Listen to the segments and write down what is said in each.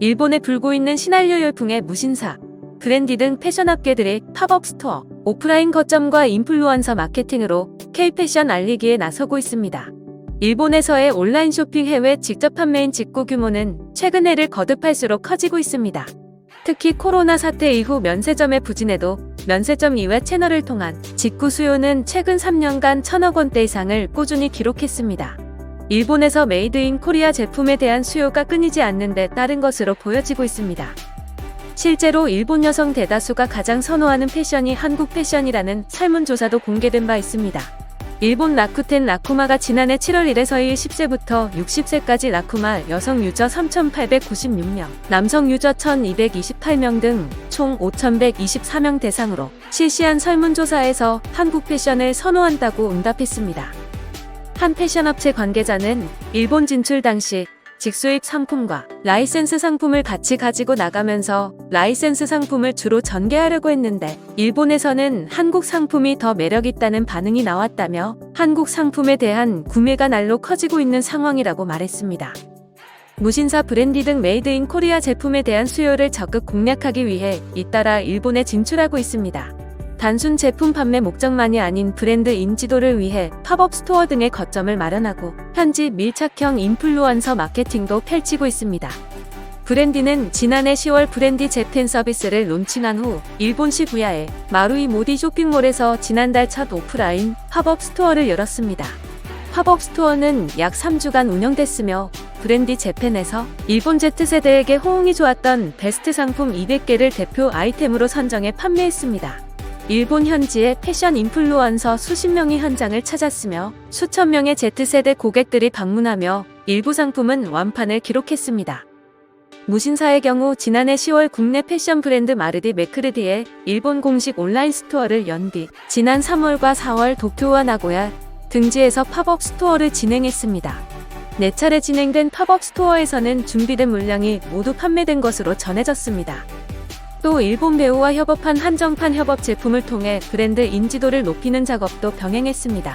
일본에 불고 있는 신한류 열풍의 무신사, 브랜디 등 패션 업계들의 팝업 스토어, 오프라인 거점과 인플루언서 마케팅으로 K-패션 알리기에 나서고 있습니다. 일본에서의 온라인 쇼핑 해외 직접 판매인 직구 규모는 최근 해를 거듭할수록 커지고 있습니다. 특히 코로나 사태 이후 면세점의 부진에도 면세점 이외 채널을 통한 직구 수요는 최근 3년간 천억 원대 이상을 꾸준히 기록했습니다. 일본에서 메이드 인 코리아 제품에 대한 수요가 끊이지 않는 데 따른 것으로 보여지고 있습니다. 실제로 일본 여성 대다수가 가장 선호하는 패션이 한국 패션이라는 설문조사도 공개된 바 있습니다. 일본 라쿠텐 라쿠마가 지난해 7월 1에서 2일 10세부터 60세까지 라쿠마 여성 유저 3,896명, 남성 유저 1,228명 등 총 5,124명 대상으로 실시한 설문조사에서 한국 패션을 선호한다고 응답했습니다. 한 패션 업체 관계자는 일본 진출 당시 직수입 상품과 라이센스 상품을 같이 가지고 나가면서 라이센스 상품을 주로 전개하려고 했는데 일본에서는 한국 상품이 더 매력있다는 반응이 나왔다며 한국 상품에 대한 구매가 날로 커지고 있는 상황이라고 말했습니다. 무신사 브랜디 등 메이드 인 코리아 제품에 대한 수요를 적극 공략하기 위해 잇따라 일본에 진출하고 있습니다. 단순 제품 판매 목적만이 아닌 브랜드 인지도를 위해 팝업 스토어 등의 거점을 마련하고 현지 밀착형 인플루언서 마케팅도 펼치고 있습니다. 브랜디는 지난해 10월 브랜디 재팬 서비스를 론칭한 후 일본 시부야의 마루이 모디 쇼핑몰에서 지난달 첫 오프라인 팝업 스토어를 열었습니다. 팝업 스토어는 약 3주간 운영됐으며 브랜디 재팬에서 일본 Z세대에게 호응이 좋았던 베스트 상품 200개를 대표 아이템으로 선정해 판매했습니다. 일본 현지의 패션 인플루언서 수십 명이 현장을 찾았으며 수천 명의 Z세대 고객들이 방문하며 일부 상품은 완판을 기록했습니다. 무신사의 경우 지난해 10월 국내 패션 브랜드 마르디 메크르디의 일본 공식 온라인 스토어를 연뒤 지난 3월과 4월 도쿄와 나고야 등지에서 팝업 스토어를 진행했습니다. 네 차례 진행된 팝업 스토어에서는 준비된 물량이 모두 판매된 것으로 전해졌습니다. 또 일본 배우와 협업한 한정판 협업 제품을 통해 브랜드 인지도를 높이는 작업도 병행했습니다.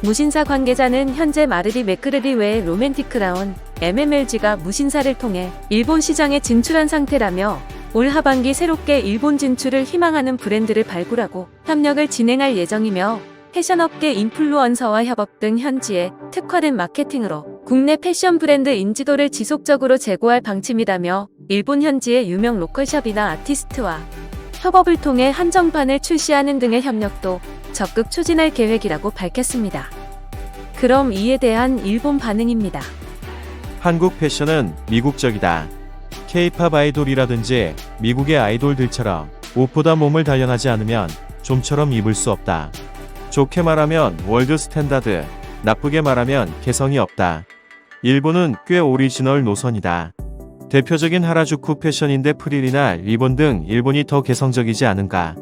무신사 관계자는 현재 마르디 메크르디 외에 로맨틱 크라운, MMLG가 무신사를 통해 일본 시장에 진출한 상태라며 올 하반기 새롭게 일본 진출을 희망하는 브랜드를 발굴하고 협력을 진행할 예정이며 패션업계 인플루언서와 협업 등 현지에 특화된 마케팅으로 국내 패션 브랜드 인지도를 지속적으로 제고할 방침이라며 일본 현지의 유명 로컬샵이나 아티스트와 협업을 통해 한정판을 출시하는 등의 협력도 적극 추진할 계획이라고 밝혔습니다. 그럼 이에 대한 일본 반응입니다. 한국 패션은 미국적이다. K-팝 아이돌이라든지 미국의 아이돌들처럼 옷보다 몸을 단련하지 않으면 좀처럼 입을 수 없다. 좋게 말하면 월드 스탠다드, 나쁘게 말하면 개성이 없다. 일본은 꽤 오리지널 노선이다. 대표적인 하라주쿠 패션인데 프릴이나 리본 등 일본이 더 개성적이지 않은가.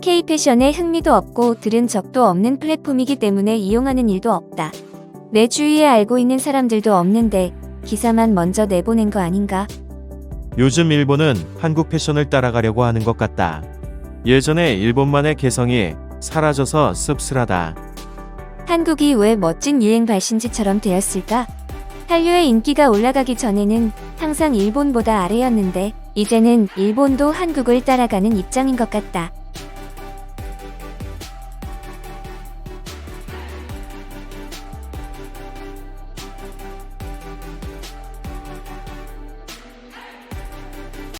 K-패션에 흥미도 없고 들은 적도 없는 플랫폼이기 때문에 이용하는 일도 없다. 내 주위에 알고 있는 사람들도 없는데 기사만 먼저 내보낸 거 아닌가? 요즘 일본은 한국 패션을 따라가려고 하는 것 같다. 예전에 일본만의 개성이 사라져서 씁쓸하다. 한국이 왜 멋진 유행 발신지처럼 되었을까? 한류의 인기가 올라가기 전에는 항상 일본보다 아래였는데 이제는 일본도 한국을 따라가는 입장인 것 같다.